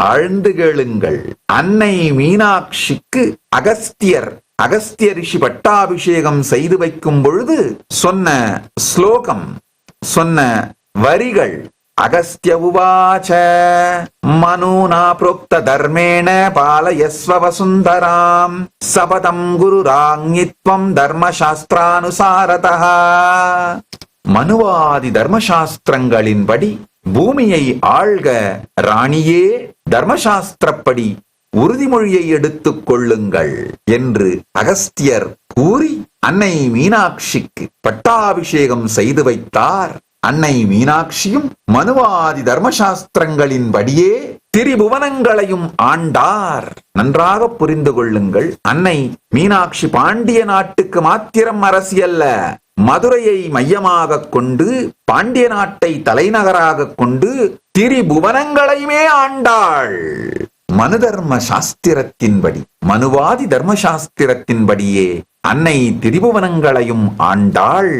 ஆழ்ந்து கேளுங்கள். அன்னை மீனாட்சிக்கு அகஸ்தியர் அகஸ்திய ரிஷி பட்டாபிஷேகம் செய்து வைக்கும் பொழுது சொன்ன ஸ்லோகம் சொன்ன வரிகள் அகஸ்திய உவாச்ச மனுனா புரோக்த தர்மேண பாலயஸ்வ வசுந்தராம் சபதம் குருராங்ஞித்வம் தர்மசாஸ்திரானுசாரதா. மனுவாதி தர்மசாஸ்திரங்களின்படி பூமியை ஆள்க ராணியே. தர்மசாஸ்திரப்படி உறுதிமொழியை எடுத்துக் கொள்ளுங்கள் என்று அகஸ்தியர் கூறி அன்னை மீனாட்சிக்கு பட்டாபிஷேகம் செய்து வைத்தார். அன்னை மீனாட்சியும் மனுவாதி தர்மசாஸ்திரங்களின்படியே திரிபுவனங்களையும் ஆண்டார். நன்றாக புரிந்து கொள்ளுங்கள் அன்னை மீனாட்சி பாண்டிய நாட்டுக்கு மாத்திரம் அரசியல்ல. மதுரையை மையமாக கொண்டு பாண்டிய நாட்டை தலைநகராக கொண்டு திரிபுவனங்களையுமே ஆண்டாள். மனு தர்ம சாஸ்திரத்தின்படி மனுவாதி தர்ம சாஸ்திரத்தின்படியே அன்னை திரிபுவனங்களையும் ஆண்டாள்.